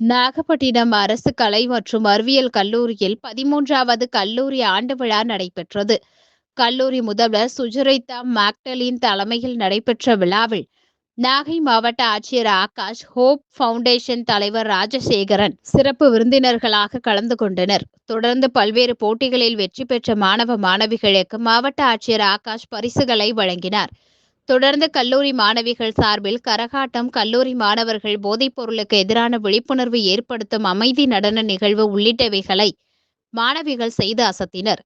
நாகப்பட்டினம் அரசு கலை மற்றும் அறிவியல் கல்லூரியில் பதிமூன்றாவது கல்லூரி ஆண்டு விழா நடைபெற்றது. கல்லூரி முதல்வர் சுஜரிதா மாக்டலின் தலைமையில் நடைபெற்ற விழாவில் நாகை மாவட்ட ஆட்சியர் ஆகாஷ் ஹோப் ஃபவுண்டேஷன் தலைவர் ராஜசேகரன் சிறப்பு விருந்தினர்களாக கலந்து கொண்டனர். தொடர்ந்து பல்வேறு போட்டிகளில் வெற்றி பெற்ற மாணவ மாணவிகளுக்கு மாவட்ட ஆட்சியர் ஆகாஷ் பரிசுகளை வழங்கினார். தொடர்ந்து கல்லூரி மாணவிகள் சார்பில் கரகாட்டம் கல்லூரி மாணவர்கள் போதைப் பொருளுக்கு எதிரான விழிப்புணர்வு ஏற்படுத்தும் அமைதி நடன நிகழ்வு உள்ளிட்டவைகளை மாணவிகள் செய்து அசத்தினர்.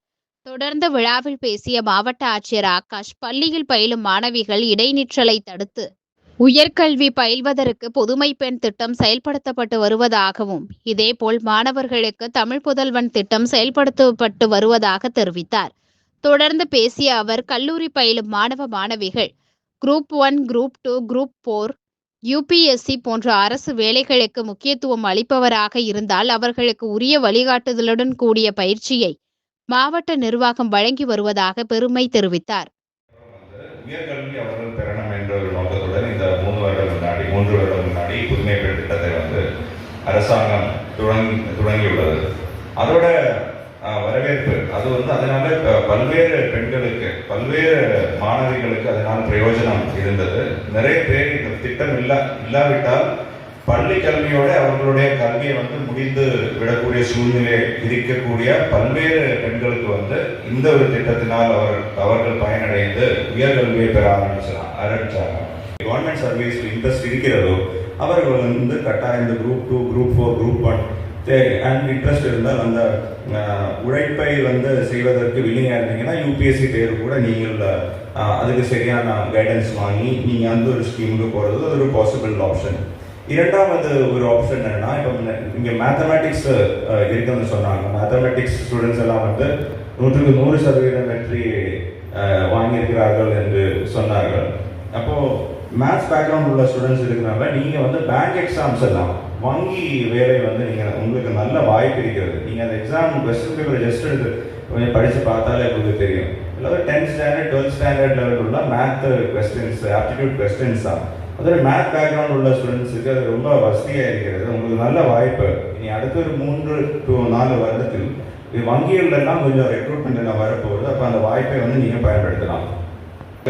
தொடர்ந்து விழாவில் பேசிய மாவட்ட ஆட்சியர் ஆகாஷ் பள்ளியில் பயிலும் மாணவிகள் இடைநிற்றலை தடுத்து உயர்கல்வி பயில்வதற்கு புதுமை பெண் திட்டம் செயல்படுத்தப்பட்டு வருவதாகவும் இதேபோல் மாணவர்களுக்கு தமிழ் புதல்வன் திட்டம் செயல்படுத்தப்பட்டு வருவதாக தெரிவித்தார். தொடர்ந்து பேசிய அவர் கல்லூரி பயிலும் மாணவ மாணவிகள் group one group two group four UPSC போன்ற அரசு வேலைகளுக்கு முக்கியத்துவம் அளிப்பவராக இருந்தால் அவர்களுக்கு உரிய வழிகாட்டுதலுடன் கூடிய பயிற்சியை மாவட்ட நிர்வாகம் வழங்கி வருவதாக பெருமை தெரிவித்தார். உயர்கல்வி அவர்கள் பெறணும் என்ற ஒரு நோக்கத்துடன் இந்த மூணு வருடம் முன்னாடி மூன்று வருடம் முன்னாடி புதுமை பெண் திட்டத்தை வந்து அரசாங்கம் தொடங்கி தொடங்கியுள்ளது அதோட வரவேற்பு. அது வந்து அதனால பல்வேறு பெண்களுக்கு பல்வேறு மாணவிகளுக்கு அதனால் பிரயோஜனம் இருந்தது. நிறைய பேர் இந்த திட்டம் இல்லா இல்லாவிட்டால் பள்ளி கல்வியோட அவர்களுடைய கல்வியை வந்து முடிந்து விடக்கூடிய சூழ்நிலை இருக்கக்கூடிய பல்வேறு பெண்களுக்கு வந்து இந்த ஒரு திட்டத்தினால் அவர் அவர்கள் பயனடைந்து உயர்கல்வியை பெற ஆரம்பிச்சாங்க. ஆரம்பிச்சாங்க கவர்மெண்ட் சர்வீஸ் இன்ட்ரெஸ்ட் இருக்கிறதோ அவர்கள் வந்து கட்டாயம் இந்த group two group four group one they and interest இருந்தால் அந்த உழைப்பை வந்து செய்வதற்கு வில்லிங்காக இருந்தீங்கன்னா யூபிஎஸ்சி தேர்வு கூட நீங்கள் அதுக்கு சரியான கைடன்ஸ் வாங்கி நீங்கள் அந்த ஒரு ஸ்கீமுக்கு போகிறது அது ஒரு பாசிபிள் ஆப்ஷன் இரண்டாவது ஒரு ஆப்ஷன் என்னென்னா இப்போ இங்கே மேத்தமேட்டிக்ஸ் இருக்குதுன்னு சொன்னாங்க. மேத்தமேட்டிக்ஸ் ஸ்டூடெண்ட்ஸ் எல்லாம் வந்து நூற்றுக்கு நூறு சதவீதம் வெற்றி வாங்கியிருக்கிறார்கள் என்று சொன்னார்கள். அப்போது மேத்ஸ் பேக்ரவுண்ட் உள்ள ஸ்டூடெண்ட்ஸ் இருக்கிறனால நீங்கள் வந்து பேங்க் எக்ஸாம்ஸ் எல்லாம் வங்கி வேலை வந்து நீங்கள் உங்களுக்கு நல்ல வாய்ப்பு இருக்கிறது. நீங்கள் அந்த எக்ஸாம் கொஸ்டின் பேப்பர் ஜஸ்ட் எடுத்து கொஞ்சம் படித்து பார்த்தாலே உங்களுக்கு தெரியும். இல்லை டென்த் ஸ்டாண்டர்ட் டுவெல்த் ஸ்டாண்டர்ட் லெவலில் உள்ள மேத் கொஸ்டின்ஸ் ஆப்டிடியூட் கொஸ்டின்ஸ் தான். அதோட மேத் பேக்ரவுண்ட் உள்ள ஸ்டூடெண்ட்ஸுக்கு அது ரொம்ப வசதியாக இருக்கிறது. உங்களுக்கு நல்ல வாய்ப்பு. இனி அடுத்த ஒரு மூன்று டு நாலு வருடத்தில் வங்கிகளெல்லாம் கொஞ்சம் ரெக்ரூட்மெண்ட் எல்லாம் வரப்போகுது. அப்போ அந்த வாய்ப்பை வந்து நீங்கள் பயன்படுத்தலாம்.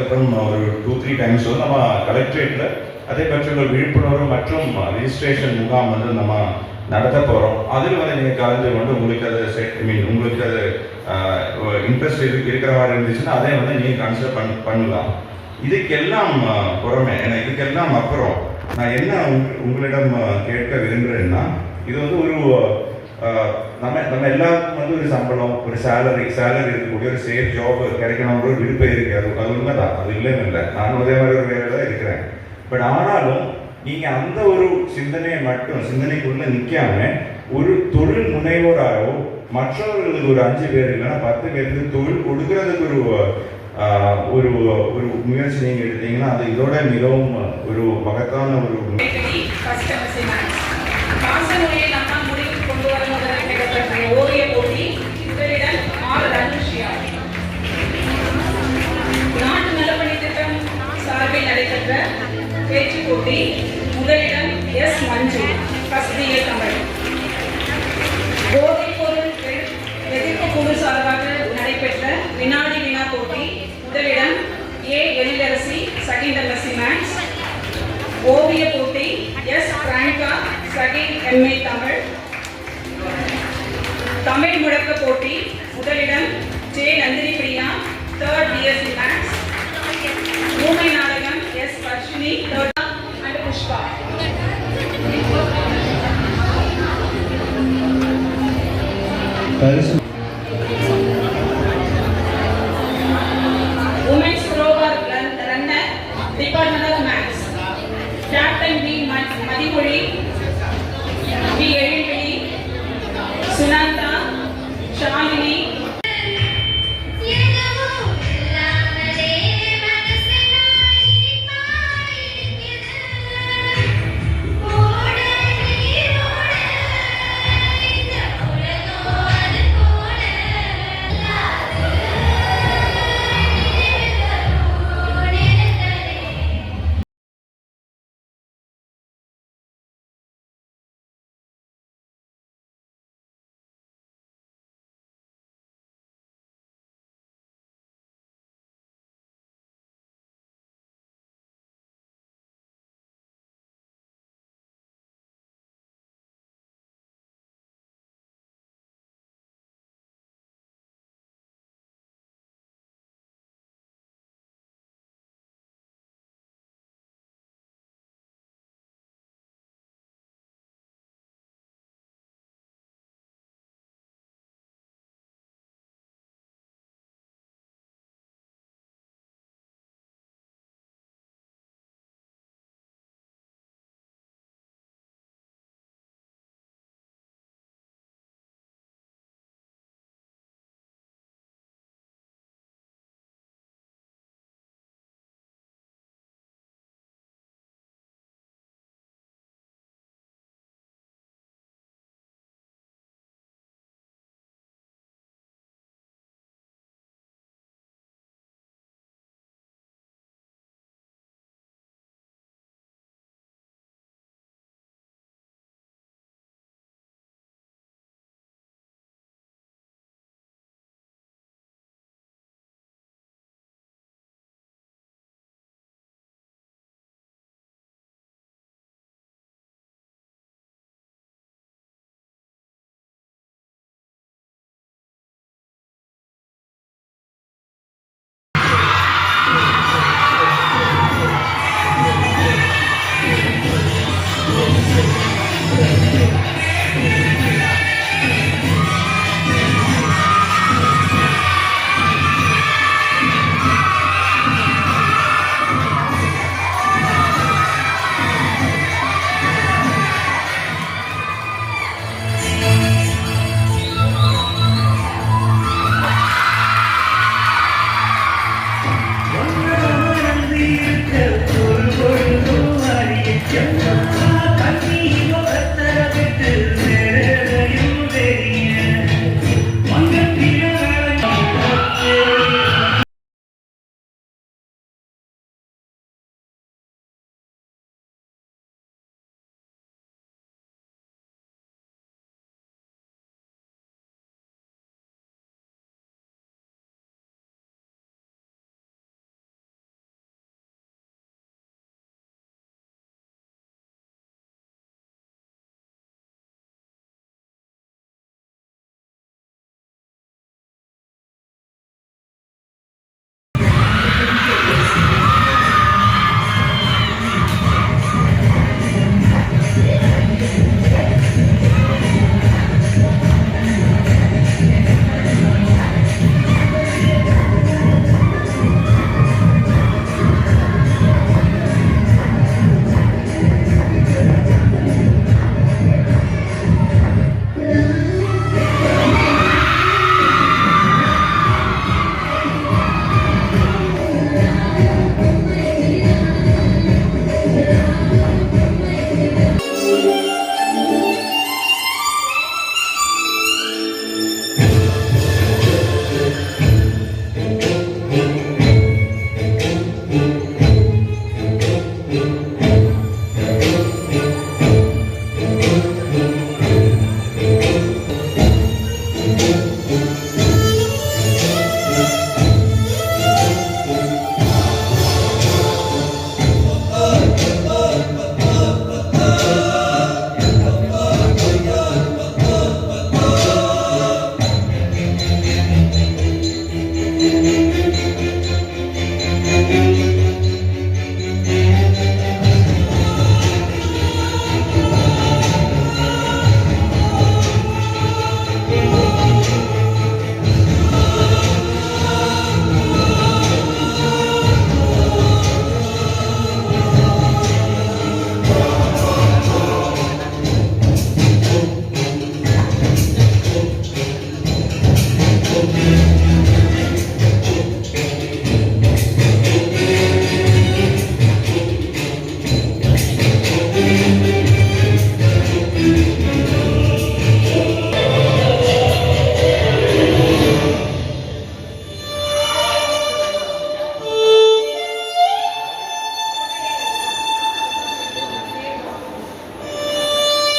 அப்புறம் ஒரு டூ த்ரீ டைம்ஸ் வந்து நம்ம கலெக்ட்ரேட்டில் அதை பற்றி ஒரு விழிப்புணர்வு மற்றும் ரிஜிஸ்ட்ரேஷன் முகாம் வந்து நம்ம நடத்த போகிறோம் அதில் வந்து நீங்கள் கலந்து கொண்டு உங்களுக்கு அது செட் ஐ மீன் உங்களுக்கு அது இன்ட்ரெஸ்ட் இருக்கு இருக்கிற மாதிரி இருந்துச்சுன்னா அதே வந்து நீங்கள் கன்சிடர் பண் பண்ணலாம். இதுக்கெல்லாம் புறமே ஏன்னா இதுக்கெல்லாம் அப்புறம் நான் என்ன உங் உங்களிடம் கேட்க விரும்புகிறேன்னா இது வந்து ஒரு நம்ம நம்ம எல்லாருக்கும் வந்து ஒரு சம்பளம் ஒரு சேலரி சேலரி இருக்கக்கூடிய ஒரு சேஃப் ஜாப் கிடைக்கணும்ன்ற ஒரு விருப்பம் இருக்குது அது அது உண்மைதான். அது இல்லைன்னு இல்லை. நானும் அதே மாதிரி ஒரு வேலை தான் இருக்கிறேன். பட் ஆனாலும் நீங்கள் அந்த ஒரு சிந்தனையை மட்டும் சிந்தனைக்குள்ளே நிற்காம ஒரு தொழில் முனைவோராகவோ மற்றவர்களுக்கு ஒரு அஞ்சு பேர் இல்லைன்னா பத்து பேருக்கு தொழில் கொடுக்கறதுக்கு ஒரு ஒரு ஒரு முயற்சி நீங்க எடுத்தீங்கன்னா அது இதோட மிகவும் ஒரு மகத்தான ஒரு காசநோயை நம்ம முடிவுக்கு கொண்டு வர போட்டி முதலிடம் எஸ் மஞ்சு. கஸ்திய தமிழ் போதைப் பொருள் எதிர்ப்பு குழு சார்பாக நடைபெற்ற வினாடி வினா போட்டி முதலிடம் ஏ எழிலரசி சகிந்தரசி மேக்ஸ் ஓவிய போட்டி S பிராங்கா second MA Tamil. Tamil முழக்க போட்டி முதலிடம் J Nandhini Priya third BSc maths ஊமை நாடகம் எஸ் வர்ஷினி தேர்ட் Parece